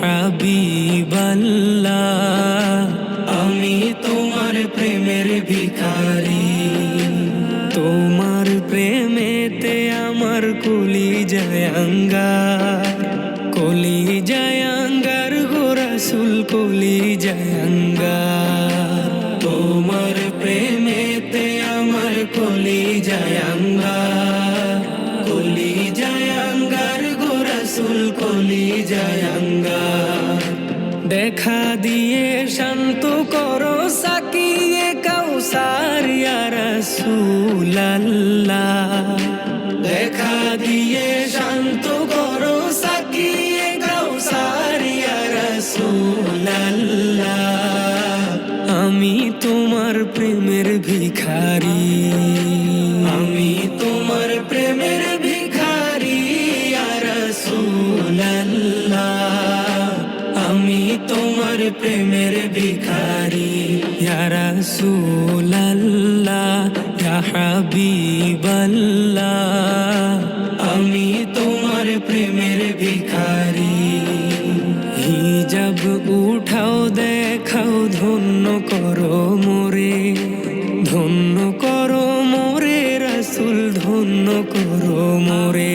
হাবিবাল্লাহ, আমি তোমার প্রেমের তোমার প্রেমেতে আমার কুলি জায়াঙ্গার কলি কলি তোমার প্রেমেতে আমার কলি গোরাসুল কলি জায়াঙ্গার দেখা দিয়ে শান্ত করো, সাকিয়ে কাউসার রসুল্লাহ দেখা দিয়ে শান্ত করো, সাকিয়ে কাউসার রসুল্লাহ আমি তোমার প্রেমের ভিখারি। আমি তোমার প্রেমের প্রেমের ভিখারি রসুল্লাহ হাবিবাল্লাহ আমি তোমার প্রেমের ভিখারি হিজাব উঠাও দেখাও ধন্য করো মোরে ধন্য করো মোরে রসুল ধন্য করো মোরে